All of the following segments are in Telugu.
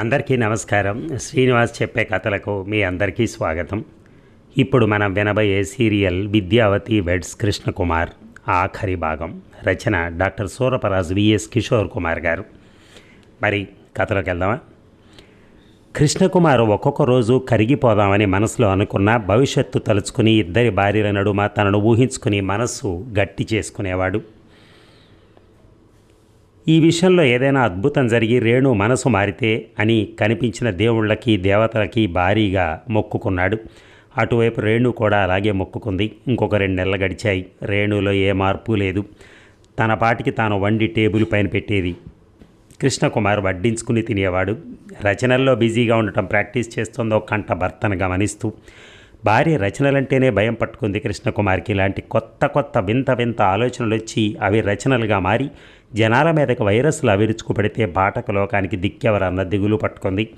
అందరికీ నమస్కారం. శ్రీనివాస్ చెప్పే కథలకు మీ అందరికీ స్వాగతం. ఇప్పుడు మనం వినబోయే సీరియల్ విద్యావతి వెడ్స్ కృష్ణకుమార్ ఆఖరి భాగం. రచన డాక్టర్ సూరపరాజ్ విఎస్ కిషోర్ కుమార్ గారు. మరి కథలోకి వెళ్దామా? కృష్ణకుమార్ ఒక్కొక్క రోజు కరిగిపోదామని మనసులో అనుకున్న భవిష్యత్తు తలుచుకుని ఇద్దరి భార్యల నడుమ తనను ఊహించుకుని మనస్సు గట్టి చేసుకునేవాడు. ఈ విషయంలో ఏదైనా అద్భుతం జరిగి రేణు మనసు మారితే అని కనిపించిన దేవుళ్ళకి దేవతలకి భారీగా మొక్కుకున్నాడు. అటువైపు రేణు కూడా అలాగే మొక్కుకుంది. ఇంకొక రెండు నెలలు గడిచాయి. రేణులో ఏ మార్పు లేదు. తన పాటికి తాను వండి టేబుల్ పైన పెట్టేది. కృష్ణకుమార్ వడ్డించుకుని తినేవాడు. రచనల్లో బిజీగా ఉండటం ప్రాక్టీస్ చేస్తుందో కంట భర్తను గమనిస్తూ భార్య రచనలంటేనే భయం పట్టుకుంది కృష్ణకుమార్కి. ఇలాంటి కొత్త కొత్త వింత వింత ఆలోచనలు వచ్చి అవి రచనలుగా మారి జనాల మీదకి వైరస్లు అవిరుచుకు పెడితే పాఠక లోకానికి దిక్కెవరన్న దిగులు పట్టుకుంది.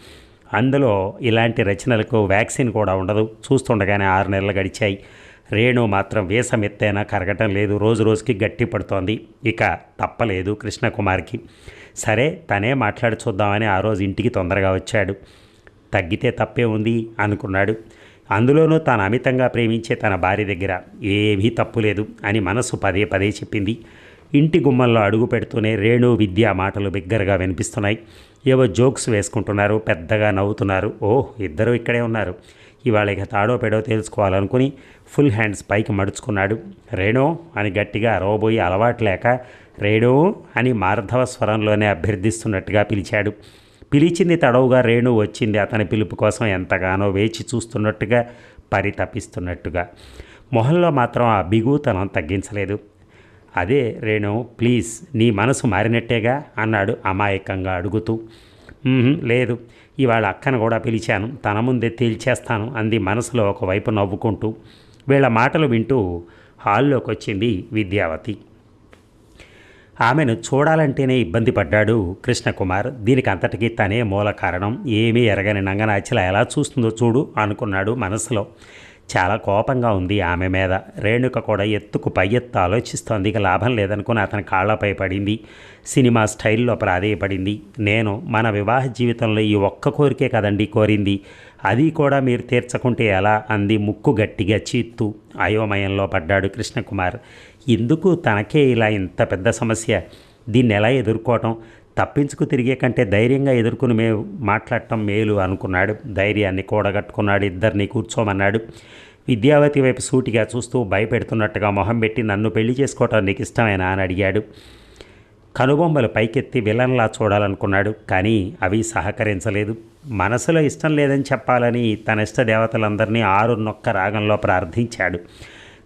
అందులో ఇలాంటి రచనలకు వ్యాక్సిన్ కూడా ఉండదు. చూస్తుండగానే ఆరు నెలలు గడిచాయి. రేణు మాత్రం వేసమెత్తైనా కరగటం లేదు. రోజు రోజుకి గట్టి పడుతోంది. ఇక తప్పలేదు కృష్ణకుమార్కి. సరే తనే మాట్లాడి చూద్దామని ఆ రోజు ఇంటికి తొందరగా వచ్చాడు. తగ్గితే తప్పే ఉంది అనుకున్నాడు. అందులోనూ తాను అమితంగా ప్రేమించే తన భార్య దగ్గర ఏమీ తప్పు లేదు అని మనసు పదే పదే చెప్పింది. ఇంటి గుమ్మంలో అడుగు పెడుతూనే రేణు విద్య మాటలు బిగ్గరగా వినిపిస్తున్నాయి. ఏవో జోక్స్ వేసుకుంటున్నారు పెద్దగా నవ్వుతున్నారు. ఓహ్ ఇద్దరు ఇక్కడే ఉన్నారు. ఇవాళ ఇక తాడో పెడో తెలుసుకోవాలనుకుని ఫుల్ హ్యాండ్స్ పైకి మడుచుకున్నాడు. రేణు అని గట్టిగా అరవబోయి అలవాటు లేక రేణు అని మార్ధవ స్వరంలోనే అభ్యర్థిస్తున్నట్టుగా పిలిచాడు. పిలిచింది తడవుగా రేణు వచ్చింది. అతని పిలుపు కోసం ఎంతగానో వేచి చూస్తున్నట్టుగా పరితపిస్తున్నట్టుగా. మొహంలో మాత్రం ఆ బిగుతనం తగ్గించలేదు. అదే రేణు ప్లీజ్ నీ మనసు మారినట్టేగా? అన్నాడు అమాయకంగా అడుగుతూ. లేదు. ఇవాళ అక్కను కూడా పిలిచాను. తన ముందే తేల్చేస్తాను అంది మనసులో ఒకవైపు నవ్వుకుంటూ. వీళ్ళ మాటలు వింటూ హాల్లోకి వచ్చింది విద్యావతి. ఆమెను చూడాలంటేనే ఇబ్బంది పడ్డాడు కృష్ణకుమార్. దీనికి అంతటికీ తనే మూల కారణం. ఏమీ ఎరగని నంగనాచిల ఎలా చూస్తుందో చూడు అనుకున్నాడు మనసులో. చాలా కోపంగా ఉంది ఆమె మీద. రేణుక కూడా ఎత్తుకు పై ఎత్తు ఆలోచిస్తోంది. ఇక లాభం లేదనుకుని అతని కాళ్ళపై పడింది. సినిమా స్టైల్లో ప్రాధేయపడింది. నేను మన వివాహ జీవితంలో ఈ ఒక్క కోరికే కదండి కోరింది. అది కూడా మీరు తీర్చకుంటే ఎలా? అంది ముక్కు గట్టిగా చీత్తు అయోమయంలో పడ్డాడు కృష్ణకుమార్. ఎందుకు తనకే ఇలా ఇంత పెద్ద సమస్య? దీన్ని ఎలా ఎదుర్కోవటం? తప్పించుకు తిరిగే కంటే ధైర్యంగా ఎదుర్కొని మే మాట్లాడటం మేలు అనుకున్నాడు. ధైర్యాన్ని కూడగట్టుకున్నాడు. ఇద్దరిని కూర్చోమన్నాడు. విద్యావతి వైపు సూటిగా చూస్తూ భయపెడుతున్నట్టుగా మొహం పెట్టి నన్ను పెళ్ళి చేసుకోవటం నీకు ఇష్టమేనా? అని అడిగాడు. కనుబొమ్మలు పైకెత్తి విలన్లా చూడాలనుకున్నాడు కానీ అవి సహకరించలేదు. మనసులో ఇష్టం లేదని చెప్పాలని తన ఇష్ట దేవతలందరినీ ఆరు నొక్క రాగంలో ప్రార్థించాడు.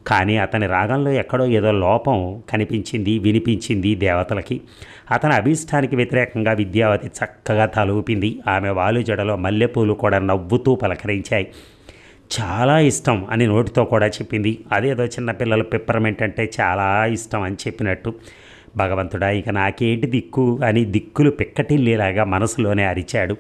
కానీ అతని రాగంలో ఎక్కడో ఏదో లోపం కనిపించింది వినిపించింది దేవతలకి. అతని అభీష్టానికి వ్యతిరేకంగా విద్యావతి చక్కగా తలూపింది. ఆమె వాలు జడలో మల్లెపూలు కూడా నవ్వుతూ పలకరించాయి. చాలా ఇష్టం అని నోటితో కూడా చెప్పింది. అదేదో చిన్నపిల్లలు పిప్పరమెంట్ అంటే చాలా ఇష్టం అని చెప్పినట్టు. భగవంతుడా ఇక నాకేంటి దిక్కు అని దిక్కులు పిక్కటిల్లేలాగా మనసులోనే అరిచాడు.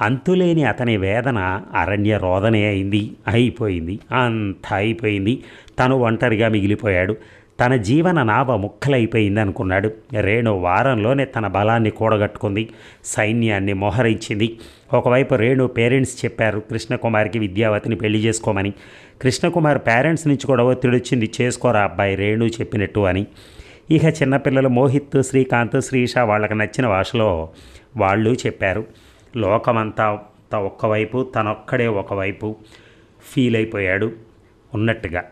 అంతులేని అతని వేదన అరణ్య రోదనే అయింది. అయిపోయింది. అంత అయిపోయింది. తను ఒంటరిగా మిగిలిపోయాడు. తన జీవన నావ ముక్కలైపోయింది అనుకున్నాడు రేణు వారంలోనే తన బలాన్ని కూడగట్టుకుంది. సైన్యాన్ని మోహరించింది. ఒకవైపు రేణు పేరెంట్స్ చెప్పారు కృష్ణకుమార్కి విద్యావతిని పెళ్ళి చేసుకోమని. కృష్ణకుమార్ పేరెంట్స్ నుంచి కూడా ఒత్తిడొచ్చింది చేసుకోరా అబ్బాయి రేణు చెప్పినట్టు అని. ఇక చిన్నపిల్లలు మోహిత్ శ్రీకాంత్ శ్రీష వాళ్ళకి నచ్చిన భాషలో వాళ్ళు చెప్పారు. లోకమంతా ఒక్కవైపు తనొక్కడే ఒకవైపు ఫీల్ అయిపోయాడు ఉన్నట్టుగా.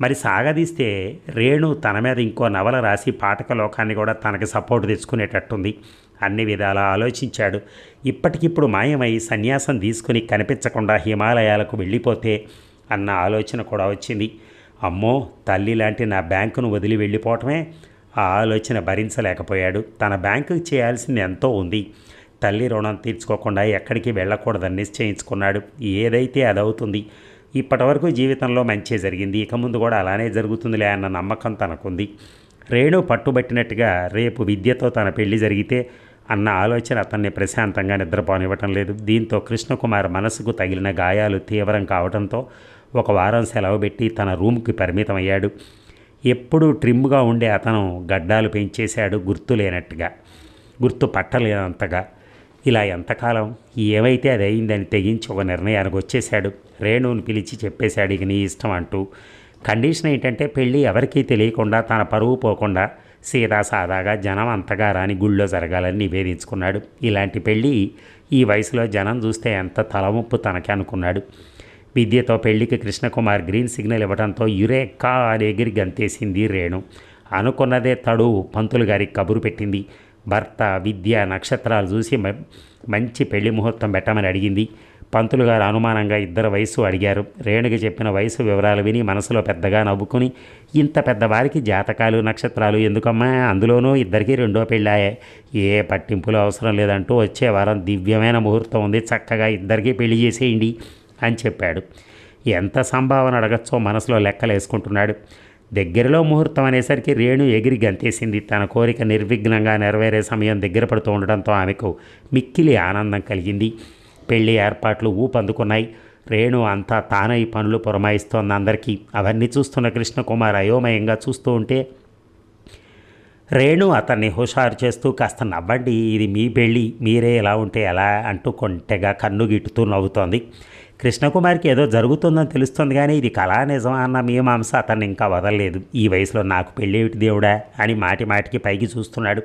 మరి సాగదీస్తే రేణు తన మీద ఇంకో నవల రాసి పాఠక లోకాన్ని కూడా తనకి సపోర్ట్ తెచ్చుకునేటట్టుంది. అన్ని విధాలా ఆలోచించాడు. ఇప్పటికిప్పుడు మాయమై సన్యాసం తీసుకుని కనిపించకుండా హిమాలయాలకు వెళ్ళిపోతే అన్న ఆలోచన కూడా వచ్చింది. అమ్మో తల్లి లాంటి నా బ్యాంకును వదిలి వెళ్ళిపోవటమే ఆ ఆలోచన భరించలేకపోయాడు. తన బ్యాంకుకి చేయాల్సింది ఎంతో ఉంది. తల్లి రుణం తీర్చుకోకుండా ఎక్కడికి వెళ్ళకూడదని నిశ్చయించుకున్నాడు. ఏదైతే అదవుతుంది ఇప్పటివరకు జీవితంలో మంచి జరిగింది. ఇక ముందు కూడా అలానే జరుగుతుందిలే అన్న నమ్మకం తనకుంది. రేణు పట్టుబట్టినట్టుగా రేపు విద్యతో తన పెళ్ళి జరిగితే అన్న ఆలోచన అతన్ని ప్రశాంతంగా నిద్రపోనివ్వటం లేదు. దీంతో కృష్ణకుమార్ మనసుకు తగిలిన గాయాలు తీవ్రం కావడంతో ఒక వారం సెలవు పెట్టి తన రూమ్కి పరిమితమయ్యాడు. ఎప్పుడూ ట్రిమ్గా ఉండే అతను గడ్డాలు పెంచేశాడు గుర్తు లేనట్టుగా గుర్తు పట్టలేనంతగా. ఇలా ఎంతకాలం ఏమైతే అది అయిందని తెగించి ఒక నిర్ణయానికి వచ్చేశాడు. రేణువుని పిలిచి చెప్పేశాడు ఇక నీ ఇష్టం అంటూ. కండిషన్ ఏంటంటే పెళ్ళి ఎవరికీ తెలియకుండా తన పరువు పోకుండా సీదా సాదాగా జనం అంతగా రాని గుళ్ళో జరగాలని నివేదించుకున్నాడు. ఇలాంటి పెళ్ళి ఈ వయసులో జనం చూస్తే ఎంత తలముప్పు తనకి అనుకున్నాడు. విద్యతో పెళ్ళికి కృష్ణకుమార్ గ్రీన్ సిగ్నల్ ఇవ్వడంతో యురేక్కా అని ఎగిరి గంతేసింది రేణు. అనుకున్నదే తడు పంతులు గారికి కబురు పెట్టింది. భర్త విద్య నక్షత్రాలు చూసి మ- మంచి పెళ్ళి ముహూర్తం పెట్టమని అడిగింది. పంతులు గారు అనుమానంగా ఇద్దరు వయసు అడిగారు. రేణుకి చెప్పిన వయసు వివరాలు విని మనసులో పెద్దగా నవ్వుకుని ఇంత పెద్దవారికి జాతకాలు నక్షత్రాలు ఎందుకమ్మా? అందులోనూ ఇద్దరికి రెండో పెళ్ళాయే. ఏ పట్టింపులు అవసరం లేదంటూ వచ్చే వారం దివ్యమైన ముహూర్తం ఉంది. చక్కగా ఇద్దరికీ పెళ్ళి చేసేయండి అని చెప్పాడు. ఎంత సంభావన అడగచ్చో మనసులో లెక్కలేసుకుంటున్నాడు. దగ్గరలో ముహూర్తం అనేసరికి రేణు ఎగిరి గంతేసింది. తన కోరిక నిర్విఘ్నంగా నెరవేరే సమయం దగ్గర పడుతూ ఉండడంతో ఆమెకు మిక్కిలి ఆనందం కలిగింది. పెళ్ళి ఏర్పాట్లు ఊపందుకున్నాయి. రేణు అంతా తానై పనులు పురమాయిస్తోంది అందరికీ. అవన్నీ చూస్తున్న కృష్ణకుమార్ అయోమయంగా చూస్తూ ఉంటే రేణు అతన్ని హుషారు చేస్తూ కాస్త నవ్వండి ఇది మీ పెళ్ళి మీరే ఎలా ఉంటే ఎలా? అంటూ కొంటెగా కన్ను గిట్టుతూ నవ్వుతోంది. కృష్ణకుమార్కి ఏదో జరుగుతుందని తెలుస్తుంది కానీ ఇది కళా నిజం అన్న మీమాంస అతన్ని ఇంకా వదలలేదు. ఈ వయసులో నాకు పెళ్ళేమిటి దేవుడా అని మాటి మాటికి పైకి చూస్తున్నాడు.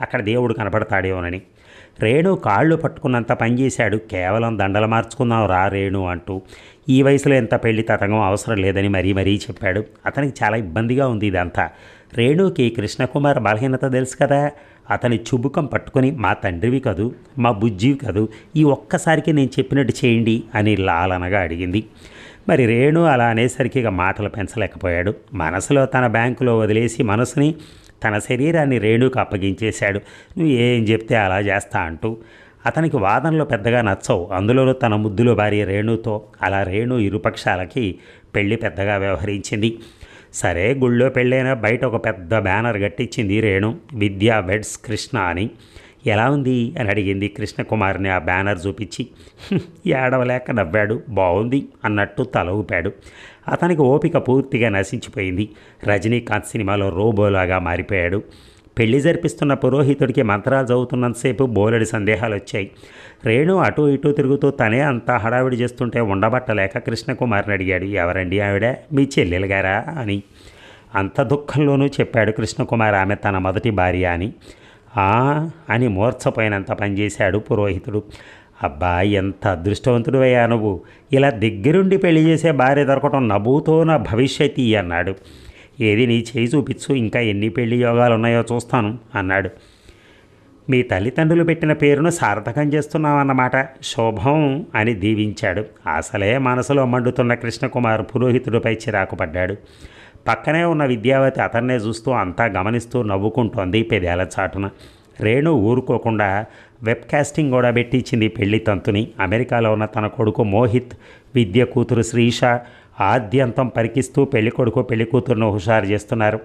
అక్కడ దేవుడు కనపడతాడేమోనని. రేణు కాళ్ళు పట్టుకున్నంత పనిచేశాడు కేవలం దండలు మార్చుకుందాం రా రేణు అంటూ. ఈ వయసులో ఎంత పెళ్ళి తతంగం అవసరం లేదని మరీ మరీ చెప్పాడు. అతనికి చాలా ఇబ్బందిగా ఉంది ఇదంతా. రేణుకి కృష్ణకుమార్ బలహీనత తెలుసు కదా. అతని చుబుకం పట్టుకొని మా తండ్రివి కదూ మా బుజ్జివి కదూ ఈ ఒక్కసారికి నేను చెప్పినట్టు చేయండి అని లాలనగా అడిగింది. మరి రేణు అలా అనేసరికి ఇక మాటలు పెంచలేకపోయాడు. మనసులో తన బ్యాంకులో వదిలేసి మనసుని తన శరీరాన్ని రేణుకు అప్పగించేశాడు. నువ్వు ఏం చెప్తే అలా చేస్తా అంటూ అతనికి వాదనలు పెద్దగా నచ్చవు. అందులోనూ తన ముద్దులో భార్య రేణుతో అలా రేణు ఇరుపక్షాలకి పెళ్ళి పెద్దగా వ్యవహరించింది. సరే గుళ్ళో పెళ్ళైనా బయట ఒక పెద్ద బ్యానర్ కట్టించింది రేణు. విద్యా వెడ్స్ కృష్ణ అని. ఎలా ఉంది? అని అడిగింది కృష్ణకుమార్ని ఆ బ్యానర్ చూపించి. ఏడవలేక నవ్వాడు. బాగుంది అన్నట్టు తల ఊపాడు. అతనికి ఓపిక పూర్తిగా నశించిపోయింది. రజనీకాంత్ సినిమాలో రోబోలాగా మారిపోయాడు. పెళ్ళి జరిపిస్తున్న పురోహితుడికి మంత్రాలు చదువుతున్నంతసేపు బోలెడి సందేహాలు వచ్చాయి రేణు అటు ఇటు తిరుగుతూ తనే అంతా హడావిడి చేస్తుంటే ఉండబట్టలేక కృష్ణకుమార్ని అడిగాడు ఎవరండి ఆవిడ? మీ చెల్లెలు గారా అని. అంత దుఃఖంలోనూ చెప్పాడు కృష్ణకుమార్ ఆమె తన మొదటి భార్య అని. "ఆ" అని మూర్ఛపోయినంత పనిచేశాడు పురోహితుడు. అబ్బా ఎంత అదృష్టవంతుడు అయ్యా నువ్వు. ఇలా దగ్గరుండి పెళ్ళి చేసే భార్య దొరకటం నవ్వుతో నా భవిష్యత్ ఇయ్యి" అన్నాడు. ఏది నీ చేయి చూపించు ఇంకా ఎన్ని పెళ్ళి యోగాలు ఉన్నాయో చూస్తాను అన్నాడు. మీ తల్లిదండ్రులు పెట్టిన పేరును సార్థకం చేస్తున్నామన్నమాట శోభం అని దీవించాడు. అసలే మనసులో మండుతున్న కృష్ణకుమార్ పురోహితుడిపై చిరాకు పడ్డాడు. పక్కనే ఉన్న విద్యావతి అతన్నే చూస్తూ అంతా గమనిస్తూ నవ్వుకుంటోంది పెదేల చాటున. రేణు ఊరుకోకుండా వెబ్ కాస్టింగ్ కూడా పెట్టించింది పెళ్ళి తంతుని. అమెరికాలో ఉన్న తన కొడుకు మోహిత్ విద్య కూతురు శ్రీష ఆద్యంతం పరికిస్తూ పెళ్ళికొడుకు పెళ్ళికూతురును హుషారు చేస్తున్నారు.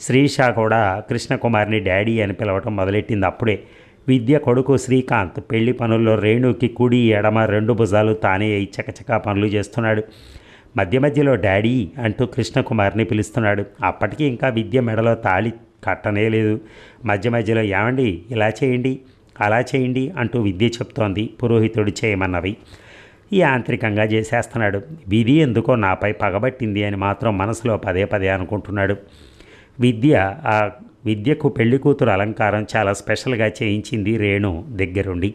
శ్రీష కూడా కృష్ణకుమార్ని డాడీ అని పిలవటం మొదలెట్టింది అప్పుడే. విద్య కొడుకు శ్రీకాంత్ పెళ్ళి పనుల్లో రేణుకి కుడి ఎడమ రెండు భుజాలు తానే అయి చకచకా పనులు చేస్తున్నాడు. మధ్య మధ్యలో డాడీ అంటూ కృష్ణకుమార్ని పిలుస్తున్నాడు. అప్పటికి ఇంకా విద్య మెడలో తాళి కట్టనే లేదు. మధ్య మధ్యలో ఏమండి ఇలా చేయండి అలా చేయండి అంటూ విద్య చెప్తోంది పురోహితుడు చేయమన్నవి. యాంత్రికంగా చేసేస్తున్నాడు. విధి ఎందుకో నాపై పగబట్టింది అని మాత్రం మనసులో పదే పదే అనుకుంటున్నాడు. విద్య ఆ విద్యకు పెళ్ళి కూతురు అలంకారం చాలా స్పెషల్గా చేయించింది రేణు దగ్గరుండి.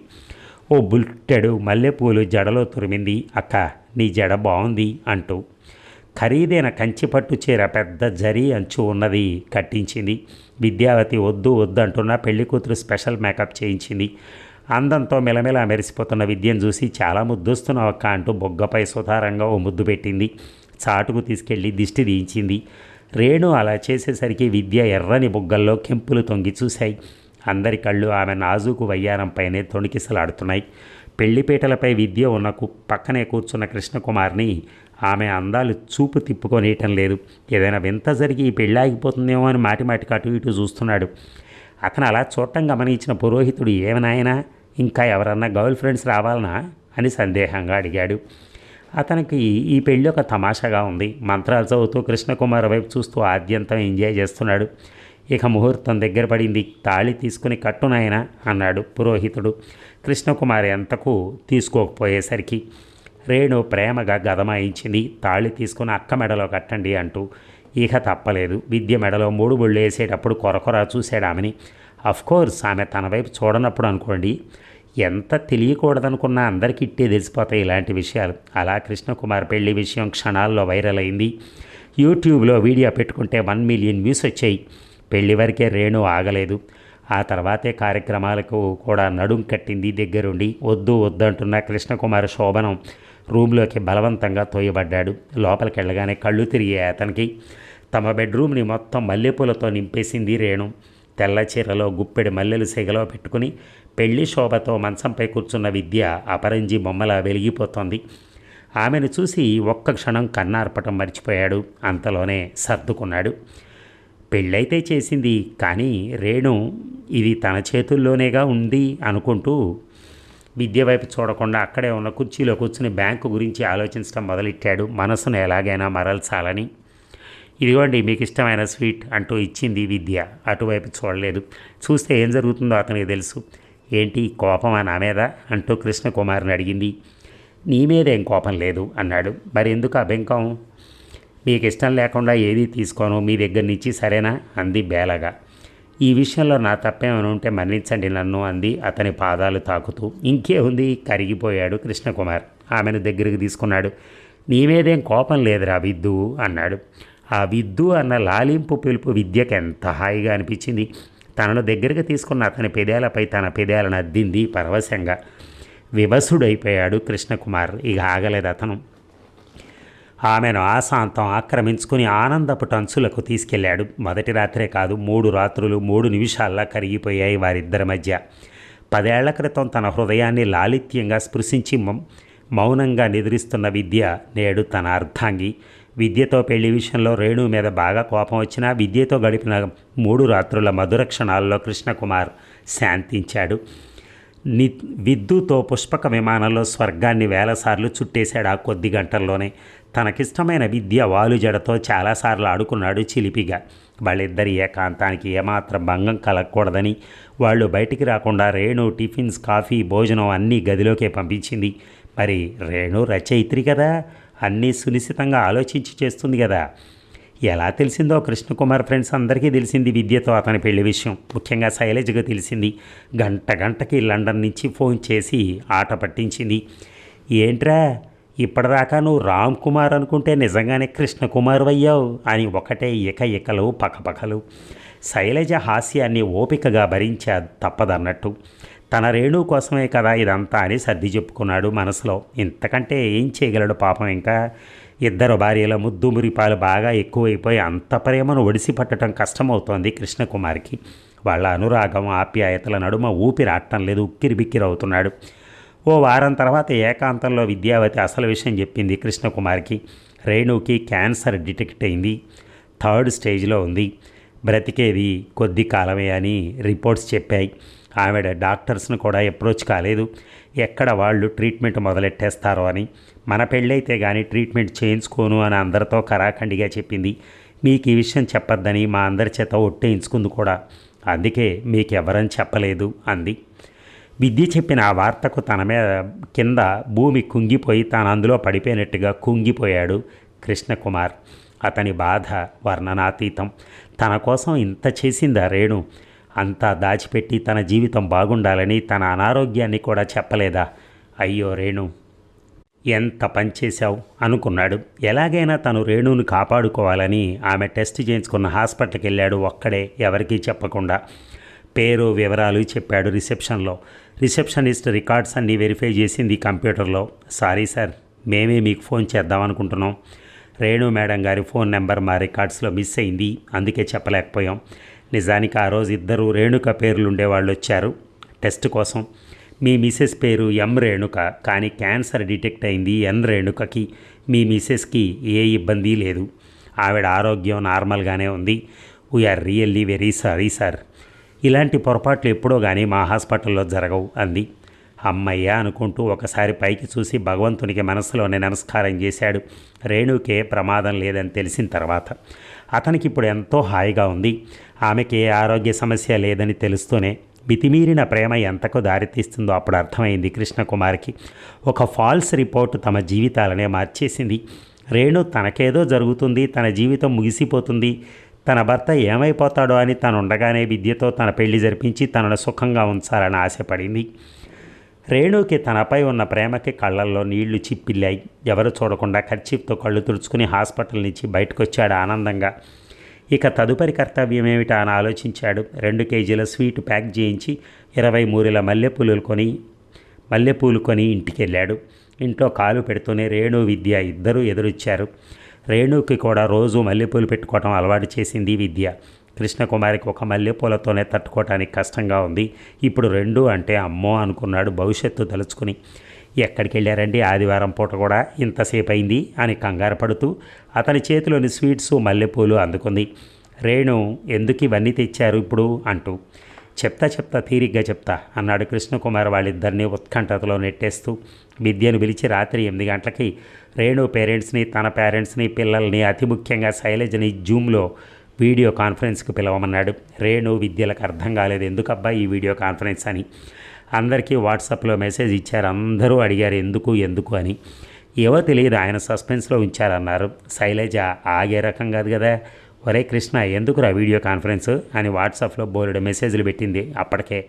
ఓ బుట్టెడు మల్లెపూలు జడలో తురిమింది. అక్క నీ జడ బాగుంది అంటూ. ఖరీదైన కంచిపట్టు చీర పెద్ద జరీ అంచు ఉన్నది కట్టించింది. విద్యావతి వద్దు వద్దు అంటున్న పెళ్ళి కూతురు స్పెషల్ మేకప్ చేయించింది. అందంతో మెలమెల మెరిసిపోతున్న విద్యను చూసి చాలా ముద్దొస్తున్నావు అక్క అంటూ బొగ్గపై సుతారంగా ఓ ముద్దు పెట్టింది. చాటుకు తీసుకెళ్ళి దిష్టి దించింది రేణు అలా చేసేసరికి విద్య ఎర్రని బుగ్గల్లో కెంపులు తొంగి చూశాయి. అందరి కళ్ళు ఆమె నాజూకు వయ్యారంపైనే తొణికిసలాడుతున్నాయి. పెళ్ళిపీటలపై విద్య ఉన్న కు- పక్కనే కూర్చున్న కృష్ణకుమార్ని ఆమె అందాలు చూపు తిప్పుకొనేయటం లేదు. ఏదైనా వింత జరిగి ఈ పెళ్ళి ఆగిపోతుందేమో అని మాటిమాటికి అటు ఇటు చూస్తున్నాడు. అతను అలా చూడటం గమనించిన పురోహితుడు ఏమనాయనా? ఇంకా ఎవరన్నా గర్ల్ ఫ్రెండ్స్ రావాలనా అని సందేహంగా అడిగాడు. అతనికి ఈ పెళ్ళి ఒక తమాషాగా ఉంది. మంత్రాలు చదువుతూ కృష్ణకుమార్ వైపు చూస్తూ ఆద్యంతం ఎంజాయ్ చేస్తున్నాడు. ఇక ముహూర్తం దగ్గర పడింది. తాళి తీసుకుని కట్టునాయన అన్నాడు పురోహితుడు. కృష్ణకుమార్ ఎంతకు తీసుకోకపోయేసరికి రేణు ప్రేమగా గదమాయించింది. తాళి తీసుకుని అక్క మెడలో కట్టండి అంటూ ఇక తప్పలేదు. విద్య మెడలో మూడు బుళ్ళు వేసేటప్పుడు కొరకొర చూశాడు ఆమెని. కోర్స్ ఆమె తన వైపు చూడనప్పుడు అనుకోండి. ఎంత తెలియకూడదనుకున్నా అందరికీ ఇట్టే తెలిసిపోతాయి ఇలాంటి విషయాలు. అలా కృష్ణకుమార్ పెళ్ళి విషయం క్షణాల్లో వైరల్ అయింది. యూట్యూబ్లో వీడియో పెట్టుకుంటే వన్ మిలియన్ వ్యూస్ వచ్చాయి. పెళ్ళి వరకే రేణు ఆగలేదు. ఆ తర్వాతే కార్యక్రమాలకు కూడా నడుం కట్టింది దగ్గరుండి. వద్దు వద్దంటున్న కృష్ణకుమార్ శోభనం రూమ్లోకి బలవంతంగా తోయబడ్డాడు. లోపలికి వెళ్ళగానే కళ్ళు తిరిగే అతనికి. తమ బెడ్రూమ్ని మొత్తం మల్లెపూలతో నింపేసింది రేణు. తెల్ల చీరలో గుప్పెడి మల్లెలు సెగలో పెట్టుకుని పెళ్ళి శోభతో మంచంపై కూర్చున్న విద్య అపరంజి బొమ్మలా వెలిగిపోతోంది. ఆమెను చూసి ఒక్క క్షణం కన్నార్పటం మర్చిపోయాడు. అంతలోనే సర్దుకున్నాడు. పెళ్ళైతే చేసింది కానీ రేణు ఇది తన చేతుల్లోనేగా ఉంది అనుకుంటూ విద్య వైపు చూడకుండా అక్కడే ఉన్న కుర్చీలో కూర్చుని బ్యాంకు గురించి ఆలోచించడం మొదలెట్టాడు. మనసును ఎలాగైనా మరల్చాలని ఇదిగోండి మీకు ఇష్టమైన స్వీట్ అంటూ ఇచ్చింది విద్య. అటువైపు చూడలేదు. చూస్తే ఏం జరుగుతుందో అతనికి తెలుసు. ఏంటి కోపమా నా మీద? అంటూ కృష్ణకుమార్ని అడిగింది. నీ మీదేం కోపం లేదు అన్నాడు. మరి ఎందుకు అభ్యంకం మీకు ఇష్టం లేకుండా ఏది తీసుకోను మీ దగ్గర నుంచి సరేనా? అంది బేలగా. ఈ విషయంలో నా తప్పేమైనా ఉంటే మన్నించండి నన్ను అంది అతని పాదాలు తాకుతూ. ఇంకే ఉంది కరిగిపోయాడు కృష్ణకుమార్. ఆమెను దగ్గరికి తీసుకున్నాడు. నీ మీదేం కోపం లేదురా విద్దు అన్నాడు. ఆ విద్దు అన్న లాలింపు పిలుపు విద్యకి ఎంత హాయిగా అనిపించింది. తనను దగ్గరికి తీసుకున్న అతని పెదాలపై తన పెదాలను అద్దింది పరవశంగా. వివసుడైపోయాడు కృష్ణకుమార్. ఇక ఆగలేదు అతను. ఆమెను ఆశాంతం ఆక్రమించుకుని ఆనందపు టంచులకు తీసుకెళ్ళాడు. మొదటి రాత్రే కాదు మూడు రాత్రులు మూడు నిమిషాల్లా కరిగిపోయాయి వారిద్దరి మధ్య. పదేళ్ళ క్రితం తన హృదయాన్ని లాలిత్యంగా స్పృశించి మౌనంగా నిద్రిస్తున్న విద్య నేడు తన అర్ధాంగి. విద్యతో పెళ్ళి విషయంలో రేణు మీద బాగా కోపం వచ్చినా విద్యతో గడిపిన మూడు రాత్రుల మధుర క్షణాల్లో కృష్ణకుమార్ శాంతించాడు. ని విద్యుతో పుష్పక విమానంలో స్వర్గాన్ని వేలసార్లు చుట్టేశాడు ఆ కొద్ది గంటల్లోనే. తనకిష్టమైన విద్య వాలుజడతో చాలాసార్లు ఆడుకున్నాడు చిలిపిగా. వాళ్ళిద్దరి ఏకాంతానికి ఏమాత్రం భంగం కలగకూడదని వాళ్ళు బయటికి రాకుండా రేణు టిఫిన్స్ కాఫీ భోజనం అన్నీ గదిలోకే పంపించింది. మరి రేణు రచయిత్రి కదా? అన్నీ సునిశ్చితంగా ఆలోచించి చేస్తుంది కదా. ఎలా తెలిసిందో కృష్ణకుమార్ ఫ్రెండ్స్ అందరికీ తెలిసింది విద్యతో అతని పెళ్ళి విషయం. ముఖ్యంగా శైలజగా తెలిసింది. గంట గంటకి లండన్ నుంచి ఫోన్ చేసి ఆట పట్టించింది. ఏంట్రా ఇప్పటిదాకా నువ్వు రామ్ కుమార్ అనుకుంటే నిజంగానే కృష్ణకుమార్ అయ్యావు అని ఒకటే ఇక ఇకలు పకపకలు. శైలజ హాస్యాన్ని ఓపికగా భరించా తప్పదన్నట్టు. తన రేణు కోసమే కదా ఇదంతా అని సర్ది చెప్పుకున్నాడు మనసులో. ఇంతకంటే ఏం చేయగలడు పాపం ఇంకా? ఇద్దరు భార్యల ముద్దు మురిపాలు బాగా ఎక్కువైపోయి అంత ప్రేమను ఒడిసి పట్టడం కష్టమవుతోంది కృష్ణకుమార్కి. వాళ్ళ అనురాగం ఆప్యాయతల నడుమ ఊపిరాటం లేదు ఉక్కిరిబిక్కిరి అవుతున్నాడు ఓ వారం తర్వాత ఏకాంతంలో విద్యావతి అసలు విషయం చెప్పింది కృష్ణకుమార్కి. రేణుకి క్యాన్సర్ డిటెక్ట్ అయింది. థర్డ్ స్టేజ్లో ఉంది. బ్రతికేది కొద్ది కాలమే అని రిపోర్ట్స్ చెప్పాయి. ఆవిడ డాక్టర్స్ను కూడా అప్రోచ్ కాలేదు. ఎక్కడ వాళ్ళు ట్రీట్మెంట్ మొదలెట్టేస్తారో అని. మన పెళ్ళైతే కానీ ట్రీట్మెంట్ చేయించుకోను అని అందరితో కరాఖండిగా చెప్పింది. మీకు ఈ విషయం చెప్పొద్దని మా అందరి చేత ఒట్టేయించుకుంది కూడా. అందుకే మీకు ఎవరని చెప్పలేదు అంది. విద్య చెప్పిన ఆ వార్తకు తన మీద కింద భూమి కుంగిపోయి తాను అందులో పడిపోయినట్టుగా కుంగిపోయాడు కృష్ణకుమార్. అతని బాధ వర్ణనాతీతం. తన కోసం ఇంత చేసిందా రేణు? అంతా దాచిపెట్టి తన జీవితం బాగుండాలని తన అనారోగ్యాన్ని కూడా చెప్పలేదా? అయ్యో రేణు ఎంత పనిచేశావు అనుకున్నాడు. ఎలాగైనా తను రేణుని కాపాడుకోవాలని ఆమె టెస్ట్ చేయించుకున్న హాస్పిటల్కి వెళ్ళాడు ఒక్కడే ఎవరికీ చెప్పకుండా. పేరు వివరాలు చెప్పాడు రిసెప్షన్లో. రిసెప్షనిస్ట్ రికార్డ్స్ అన్నీ వెరిఫై చేసింది కంప్యూటర్లో. సారీ సార్ మేమే మీకు ఫోన్ చేద్దాం అనుకుంటున్నాం. రేణు మేడం గారి ఫోన్ నెంబర్ మా రికార్డ్స్లో మిస్ అయింది అందుకే చెప్పలేకపోయాం. నిజానికి ఆ రోజు ఇద్దరు రేణుక పేర్లు ఉండేవాళ్ళు వచ్చారు టెస్ట్ కోసం. మీ మిసెస్ పేరు ఎం రేణుక కానీ క్యాన్సర్ డిటెక్ట్ అయింది ఎన్ రేణుకకి. మీ మిసెస్కి ఏ ఇబ్బంది లేదు. ఆవిడ ఆరోగ్యం నార్మల్గానే ఉంది. We are really very sorry sir ఇలాంటి పొరపాట్లు ఎప్పుడో కానీ మా హాస్పిటల్లో జరగవు అంది. అమ్మయ్య అనుకుంటూ ఒకసారి పైకి చూసి భగవంతునికి మనసులోనే నమస్కారం చేశాడు. రేణుకే ప్రమాదం లేదని తెలిసిన తర్వాత. అతనికి ఇప్పుడు ఎంతో హాయిగా ఉంది. ఆమెకి ఏ ఆరోగ్య సమస్య లేదని తెలుస్తూనే మితిమీరిన ప్రేమ ఎంతకు దారితీస్తుందో అప్పుడు అర్థమైంది కృష్ణకుమార్కి. ఒక ఫాల్స్ రిపోర్ట్ తమ జీవితాలనే మార్చేసింది. రేణు తనకేదో జరుగుతుంది తన జీవితం ముగిసిపోతుంది. తన భర్త ఏమైపోతాడో అని తను ఉండగానే విద్యతో తన పెళ్ళి జరిపించి తనను సుఖంగా ఉంచాలని ఆశపడింది. రేణుకి తనపై ఉన్న ప్రేమకి కళ్ళల్లో నీళ్ళు చిప్పిల్లాయి. ఎవరు చూడకుండా ఖర్చీఫ్తో కళ్ళు తుడుచుకుని హాస్పిటల్ నుంచి బయటకు వచ్చాడు ఆనందంగా. ఇక తదుపరి కర్తవ్యం ఏమిటా అని ఆలోచించాడు. రెండు కేజీల స్వీట్ ప్యాక్ చేయించి ఇరవై మూరెల మల్లెపూలు కొని మల్లెపూలు కొని ఇంటికి వెళ్ళాడు ఇంట్లో కాలు పెడుతూనే రేణు విద్య ఇద్దరూ ఎదురొచ్చారు. రేణుకి కూడా రోజు మల్లెపూలు పెట్టుకోవడం అలవాటు చేసింది విద్య. కృష్ణకుమారికి ఒక మల్లెపూలతోనే తట్టుకోవటానికి కష్టంగా ఉంది. ఇప్పుడు రెండు అంటే అమ్మో అనుకున్నాడు భవిష్యత్తు తలుచుకుని. ఎక్కడికి వెళ్ళారండి? ఆదివారం పూట కూడా ఇంతసేపు అయింది అని కంగారు పడుతూ అతని చేతిలోని స్వీట్స్ మల్లెపూలు అందుకుంది. రేణు ఎందుకు ఇవన్నీ తెచ్చారు ఇప్పుడు? అంటూ. చెప్తా చెప్తా తీరిగ్గా చెప్తా అన్నాడు కృష్ణకుమార్ వాళ్ళిద్దరిని ఉత్కంఠతలో నెట్టేస్తూ. విద్యను పిలిచి రాత్రి ఎనిమిది గంటలకి రేణు పేరెంట్స్ని తన పేరెంట్స్ని పిల్లల్ని అతి ముఖ్యంగా శైలజని జూమ్లో వీడియో కాన్ఫరెన్స్కి పిలవమన్నాడు. రేణు విద్యలకు అర్థం కాలేదు. ఎందుకబ్బా ఈ వీడియో కాన్ఫరెన్స్ అని? అందరికీ వాట్సాప్లో మెసేజ్ ఇచ్చారు. అందరూ అడిగారు ఎందుకు ఎందుకు అని. ఏవో తెలియదు ఆయన సస్పెన్స్లో ఉంచారన్నారు. శైలజ ఆగే రకం కాదు కదా. ఒరే కృష్ణ ఎందుకురా వీడియో కాన్ఫరెన్స్? అని వాట్సాప్లో బోలెడు మెసేజ్లు పెట్టింది అప్పటికే.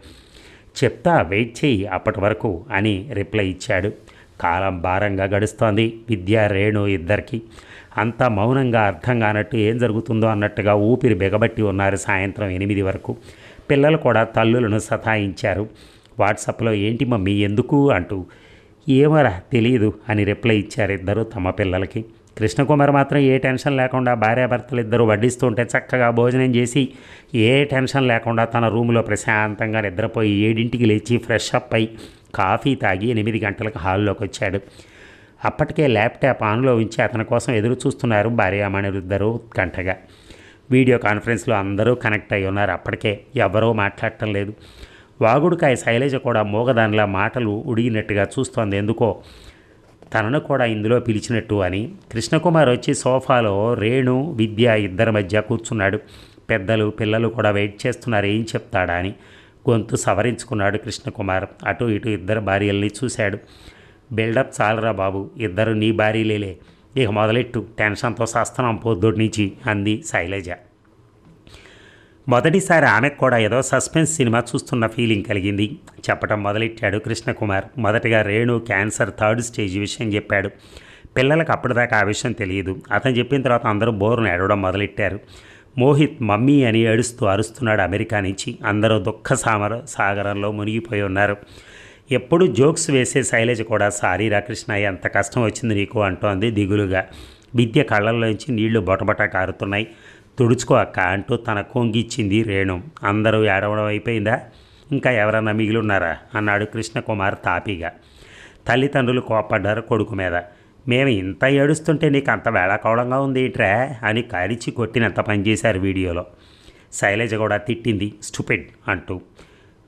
చెప్తా వెయిట్ చేయి అప్పటి వరకు అని రిప్లై ఇచ్చాడు. కాలం భారంగా గడుస్తోంది. విద్యా రేణు ఇద్దరికి అంతా మౌనంగా అర్థం కానట్టు ఏం జరుగుతుందో అన్నట్టుగా ఊపిరి బిగబట్టి ఉన్నారు సాయంత్రం ఎనిమిది వరకు. పిల్లలు కూడా తల్లులను సతాయించారు. వాట్సాప్లో ఏంటి మమ్మీ ఎందుకు? అంటూ ఏమరా తెలియదు అని రిప్లై ఇచ్చారు ఇద్దరు తమ పిల్లలకి. కృష్ణకుమార్ మాత్రం ఏ టెన్షన్ లేకుండా భార్యాభర్తలు ఇద్దరు వడ్డిస్తుంటే చక్కగా భోజనం చేసి ఏ టెన్షన్ లేకుండా తన రూమ్లో ప్రశాంతంగా నిద్రపోయి ఏడింటికి లేచి ఫ్రెష్ అప్ అయి కాఫీ తాగి ఎనిమిది గంటలకు హాల్లోకి వచ్చాడు అప్పటికే ల్యాప్టాప్ ఆన్లో ఉంచి అతని కోసం ఎదురు చూస్తున్నారు భార్యామణులిద్దరూ ఉత్కంఠగా వీడియో కాన్ఫరెన్స్లో అందరూ కనెక్ట్ అయి ఉన్నారు. అప్పటికే ఎవరూ మాట్లాడటం లేదు. వాగుడుకాయ శైలజ కూడా మూగదానిలా మాటలు ఉడిగినట్టుగా చూస్తోంది. ఎందుకో? తనను కూడా ఇందులో పిలిచినట్టు అని. కృష్ణకుమార్ వచ్చి సోఫాలో రేణు విద్య ఇద్దరి మధ్య కూర్చున్నాడు. పెద్దలు పిల్లలు కూడా వెయిట్ చేస్తున్నారు. ఏం చెప్తాడా అని గొంతు సవరించుకున్నాడు కృష్ణకుమార్. అటు ఇటు ఇద్దరు భార్యల్ని చూశాడు. బిల్డప్ చాలరా బాబు ఇద్దరు నీ భారీలేలే ఇక మొదలెట్టు టెన్షన్తో సస్తనం పొద్దుటి నుంచి అంది శైలజ. మొదటిసారి ఆమెకు కూడా ఏదో సస్పెన్స్ సినిమా చూస్తున్న ఫీలింగ్ కలిగింది. చెప్పడం మొదలెట్టాడు కృష్ణకుమార్. మొదటగా రేణు క్యాన్సర్ థర్డ్ స్టేజ్ విషయం చెప్పాడు. పిల్లలకు అప్పటిదాకా ఆ విషయం తెలియదు. అతను చెప్పిన తర్వాత అందరూ బోరును ఏడవడం మొదలెట్టారు. మోహిత్ మమ్మీ అని ఏడుస్తూ అరుస్తున్నాడు అమెరికా నుంచి. అందరూ దుఃఖ సామర సాగరంలో మునిగిపోయి ఉన్నారు. ఎప్పుడు జోక్స్ వేసే శైలజ కూడా సారీ రాకృష్ణ ఎంత కష్టం వచ్చింది నీకు అంటోంది దిగులుగా. విద్య కళ్ళల్లోంచి నీళ్ళు బొటబొట కారుతున్నాయి. తుడుచుకో అక్క అంటూ తన కొంగిచ్చింది రేణు. అందరూ ఏడవడం అయిపోయిందా? ఇంకా ఎవరన్నా మిగిలి ఉన్నారా అన్నాడు కృష్ణకుమార్ తాపీగా. తల్లిదండ్రులు కోపడ్డారు కొడుకు మీద. మేము ఇంత ఏడుస్తుంటే నీకు అంత వేళాకోళంగా ఉంది ట్రే అని కరిచి కొట్టినంత పనిచేశారు వీడియోలో. శైలజ కూడా తిట్టింది. స్టూపిడ్ అంటూ.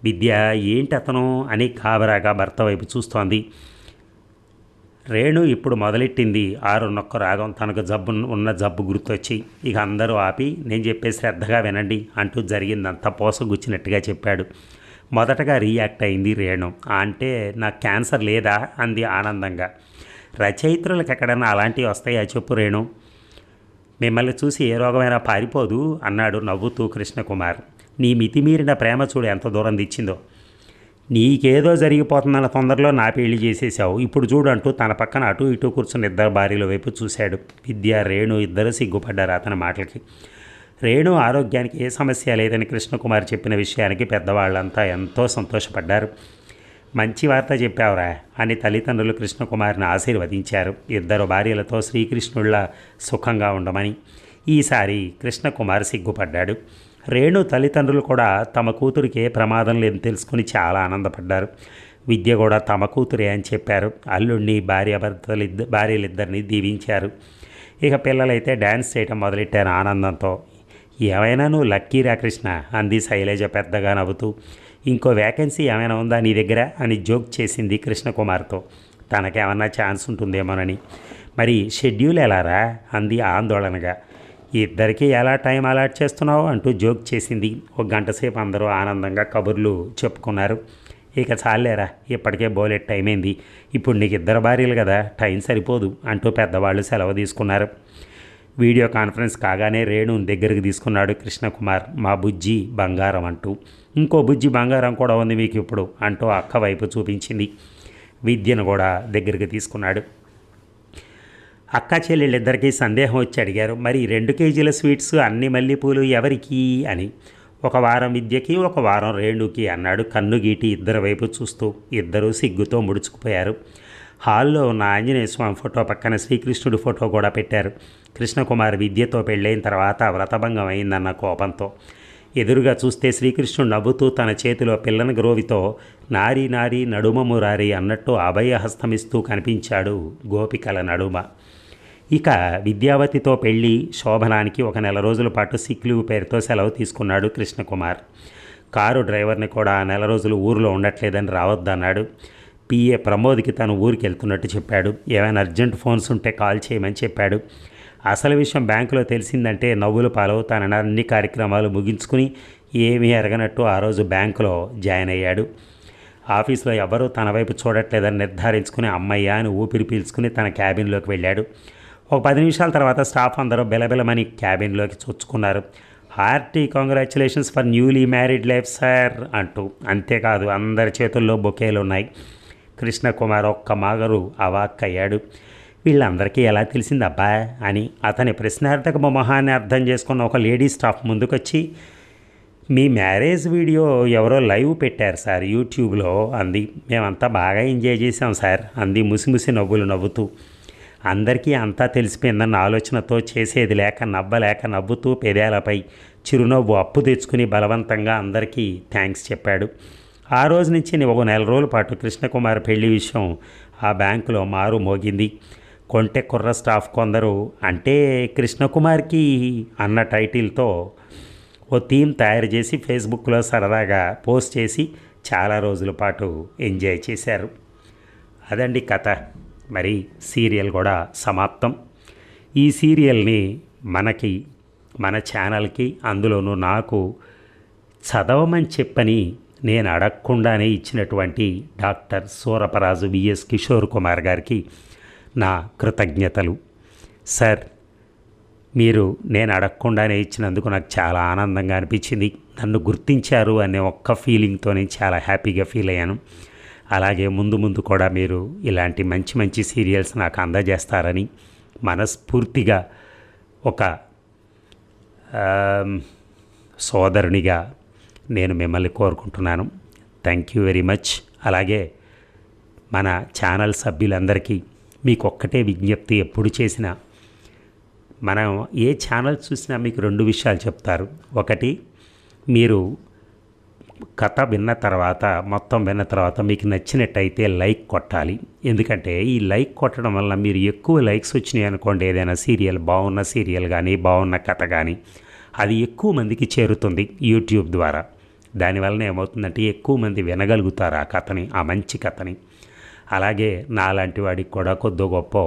విద్య ఏంటి అతను అని కాబరాగా భర్త వైపు చూస్తోంది. రేణు ఇప్పుడు మొదలెట్టింది. ఆరు నొక్క రాగం తనకు జబ్బు ఉన్న జబ్బు గుర్తొచ్చి ఇక అందరూ ఆపి నేను చెప్పే శ్రద్ధగా వినండి అంటూ జరిగిందంతా పోసగుచ్చినట్టుగా చెప్పాడు. మొదటగా రియాక్ట్ అయింది రేణు. అంటే నాకు క్యాన్సర్ లేదా? అంది ఆనందంగా. రచయిత్రులకు ఎక్కడన్నా అలాంటివి వస్తాయా చెప్పు రేణు. మిమ్మల్ని చూసి ఏ రోగమైనా పారిపోదు అన్నాడు నవ్వుతూ కృష్ణకుమార్. నీ మితిమీరిన ప్రేమ చూడు ఎంత దూరం తెచ్చిందో. నీకేదో జరిగిపోతుందన్న తొందరలో నా పెళ్ళి చేసేసావు ఇప్పుడు చూడంటూ తన పక్కన అటు ఇటు కూర్చున్న ఇద్దరు భార్యల వైపు చూశాడు. విద్య రేణు ఇద్దరు సిగ్గుపడ్డారు అతని మాటలకి. రేణు ఆరోగ్యానికి ఏ సమస్య లేదని కృష్ణకుమార్ చెప్పిన విషయానికి పెద్దవాళ్ళంతా ఎంతో సంతోషపడ్డారు. మంచి వార్త చెప్పావురా అని తల్లిదండ్రులు కృష్ణకుమార్ని ఆశీర్వదించారు. ఇద్దరు భార్యలతో శ్రీకృష్ణుళ్ళ సుఖంగా ఉండమని ఈసారి కృష్ణకుమార్ సిగ్గుపడ్డాడు. రేణు తల్లిదండ్రులు కూడా తమ కూతురికి ఏ ప్రమాదం లేదని తెలుసుకుని చాలా ఆనందపడ్డారు. విద్య కూడా తమ కూతురే అని చెప్పారు. అల్లుడిని భార్యాభర్తలు ఇద్దరు ఇద్ద భార్యలిద్దరిని దీవించారు. ఇక పిల్లలైతే డ్యాన్స్ చేయటం మొదలెట్టారు ఆనందంతో. ఏమైనా నువ్వు లక్కీరా కృష్ణ అంది శైలజ పెద్దగా నవ్వుతూ. ఇంకో వేకెన్సీ ఏమైనా ఉందా నీ దగ్గర? అని జోక్ చేసింది కృష్ణకుమార్తో. తనకేమన్నా ఛాన్స్ ఉంటుందేమోనని. మరి షెడ్యూల్ ఎలారా అంది ఆందోళనగా. ఇద్దరికీ ఎలా టైం అలాట్ చేస్తున్నావు అంటూ జోక్ చేసింది. ఒక గంట సేపు అందరూ ఆనందంగా కబుర్లు చెప్పుకున్నారు. ఇక చాలేరా ఇప్పటికే బోలెట్ టైం అయింది ఇప్పుడు నీకు ఇద్దరు భార్యలు కదా టైం సరిపోదు అంటూ పెద్దవాళ్ళు సెలవు తీసుకున్నారు. వీడియో కాన్ఫరెన్స్ కాగానే రేణు దగ్గరికి తీసుకున్నాడు కృష్ణకుమార్. మా బుజ్జి బంగారం అంటూ. ఇంకో బుజ్జి బంగారం కూడా ఉంది మీకు ఇప్పుడు అంటూ అక్క వైపు చూపించింది. విద్యను కూడా దగ్గరికి తీసుకున్నాడు. అక్క చెల్లెళ్ళిద్దరికీ సందేహం వచ్చి అడిగారు మరి రెండు కేజీల స్వీట్స్ అన్ని మల్లెపూలు ఎవరికి? అని. ఒక వారం విద్యకి ఒక వారం రేణుకి అన్నాడు కన్ను గీటి ఇద్దరి వైపు చూస్తూ. ఇద్దరూ సిగ్గుతో ముడుచుకుపోయారు. హాల్లో ఉన్న ఆంజనేయ స్వామి ఫోటో పక్కన శ్రీకృష్ణుడి ఫోటో కూడా పెట్టారు. కృష్ణకుమార్ విద్యతో పెళ్ళైన తర్వాత వ్రతభంగం అయిందన్న కోపంతో. ఎదురుగా చూస్తే శ్రీకృష్ణుడు నవ్వుతూ తన చేతిలో పిల్లని గ్రోవితో నారీ నారీ నడుమ మురారి అన్నట్టు అభయహస్తమిస్తూ కనిపించాడు గోపికల నడుమ. ఇక విద్యావతితో పెళ్ళి శోభనానికి ఒక నెల రోజుల పాటు సిక్ లీవ్ పేరుతో సెలవు తీసుకున్నాడు కృష్ణకుమార్. కారు డ్రైవర్ని కూడా ఆ నెల రోజులు ఊరిలో ఉండట్లేదని రావద్దన్నాడు. పిఏ ప్రమోద్కి తను ఊరికి వెళ్తున్నట్టు చెప్పాడు. ఏమైనా అర్జెంట్ ఫోన్స్ ఉంటే కాల్ చేయమని చెప్పాడు. అసలు విషయం బ్యాంకులో తెలిసిందంటే నవ్వులు పాలవుతానని అన్ని కార్యక్రమాలు ముగించుకుని ఏమీ ఎరగనట్టు ఆ రోజు బ్యాంకులో జాయిన్ అయ్యాడు. ఆఫీస్లో ఎవరూ తన వైపు చూడట్లేదని నిర్ధారించుకుని అమ్మయ్య అని ఊపిరి పీల్చుకుని తన క్యాబిన్లోకి వెళ్ళాడు. ఒక పది నిమిషాల తర్వాత స్టాఫ్ అందరూ బెలబెలమని క్యాబిన్లోకి చొచ్చుకున్నారు. Hearty congratulations for newly married life sir అంటూ. అంతేకాదు అందరి చేతుల్లో బొకేలు ఉన్నాయి కృష్ణకుమార్ ఒక్క మాగరు అవాక్కయ్యాడు. వీళ్ళందరికీ ఎలా తెలిసిందబ్బా అని అతని ప్రశ్నార్థక మొహాన్ని అర్థం చేసుకున్న ఒక లేడీ స్టాఫ్ ముందుకొచ్చి మీ మ్యారేజ్ వీడియో ఎవరో లైవ్ పెట్టారు సార్ యూట్యూబ్లో అంది. మేమంతా బాగా ఎంజాయ్ చేసాం సార్ అంది ముసిముసి నవ్వులు నవ్వుతూ. అందరికీ అంతా తెలిసిపోయిందన్న ఆలోచనతో చేసేది లేక నవ్వలేక నవ్వుతూ పెదాలపై చిరునవ్వు అప్పు తెచ్చుకుని బలవంతంగా అందరికీ థ్యాంక్స్ చెప్పాడు. ఆ రోజు నుంచి ఒక నెల రోజుల పాటు కృష్ణకుమార్ పెళ్ళి విషయం ఆ బ్యాంకులో మారు మోగింది. కొంటె కుర్ర స్టాఫ్ కొందరు అంటే కృష్ణకుమార్కి అన్న టైటిల్తో ఓ థీమ్ తయారు చేసి ఫేస్బుక్లో సరదాగా పోస్ట్ చేసి చాలా రోజుల పాటు ఎంజాయ్ చేశారు. అదండి కథ. మరి సీరియల్ కూడా సమాప్తం. ఈ సీరియల్ని మనకి మన ఛానల్కి అందులోనూ నాకు చదవమని చెప్పని నేను అడగకుండానే ఇచ్చినటువంటి డాక్టర్ సూరపరాజు విఎస్ కిషోర్ కుమార్ గారికి నా కృతజ్ఞతలు. సార్ మీరు నేను అడగకుండానే ఇచ్చినందుకు నాకు చాలా ఆనందంగా అనిపించింది. నన్ను గుర్తించారు అనే ఒక్క ఫీలింగ్తో నేను చాలా హ్యాపీగా ఫీల్ అయ్యాను. అలాగే ముందు ముందు కూడా మీరు ఇలాంటి మంచి మంచి సీరియల్స్ నాకు అందజేస్తారని మనస్ఫూర్తిగా ఒక సోదరునిగా నేను మిమ్మల్ని కోరుకుంటున్నాను. థ్యాంక్ యూ వెరీ మచ్ అలాగే మన ఛానల్ సభ్యులందరికీ మీకు ఒక్కటే విజ్ఞప్తి ఎప్పుడు చేసినా మనం ఏ ఛానల్ చూసినా మీకు రెండు విషయాలు చెప్తారు. ఒకటి మీరు కథ విన్న తర్వాత మొత్తం విన్న తర్వాత మీకు నచ్చినట్టయితే లైక్ కొట్టాలి. ఎందుకంటే ఈ లైక్ కొట్టడం వల్ల మీరు ఎక్కువ లైక్స్ వచ్చినాయి అనుకోండి ఏదైనా సీరియల్ బాగున్న సీరియల్ కానీ బాగున్న కథ కానీ అది ఎక్కువ మందికి చేరుతుంది యూట్యూబ్ ద్వారా. దానివల్ల ఏమవుతుందంటే ఎక్కువ మంది వినగలుగుతారు ఆ కథని ఆ మంచి కథని. అలాగే నాలాంటి వాడికి కూడా కొద్ది గొప్ప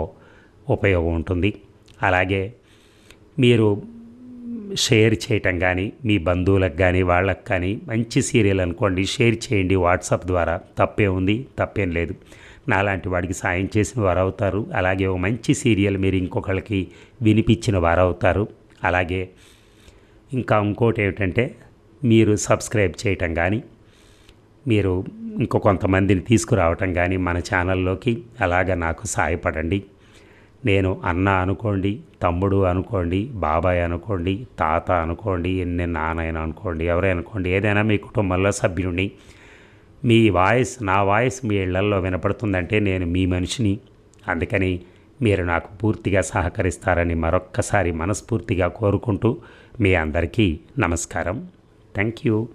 ఉపయోగం ఉంటుంది. అలాగే మీరు షేర్ చేయటం కానీ మీ బంధువులకు కానీ వాళ్ళకి కానీ మంచి సీరియల్ అనుకోండి షేర్ చేయండి వాట్సాప్ ద్వారా. తప్పే ఉంది తప్పేం లేదు. నాలాంటి వాడికి సాయం చేసిన వారు అవుతారు అలాగే ఒక మంచి సీరియల్ మీరు ఇంకొకళ్ళకి వినిపించిన వారు అవుతారు అలాగే ఇంకా ఇంకోటి ఏమిటంటే మీరు సబ్స్క్రైబ్ చేయటం కానీ మీరు ఇంకో కొంతమందిని తీసుకురావటం కానీ మన ఛానల్లోకి అలాగ నాకు సహాయపడండి నేను అన్న అనుకోండి తమ్ముడు అనుకోండి బాబాయ్ అనుకోండి తాత అనుకోండి ఎన్ని నాన్నైనా అనుకోండి ఎవరైనా అనుకోండి ఏదైనా మీ కుటుంబంలో సభ్యుడిని మీ వాయిస్ నా వాయిస్ మీ ఇళ్ళల్లో వినపడుతుందంటే నేను మీ మనిషిని. అందుకని మీరు నాకు పూర్తిగా సహకరిస్తారని మరొక్కసారి మనస్ఫూర్తిగా కోరుకుంటూ మీ అందరికీ నమస్కారం. Thank you.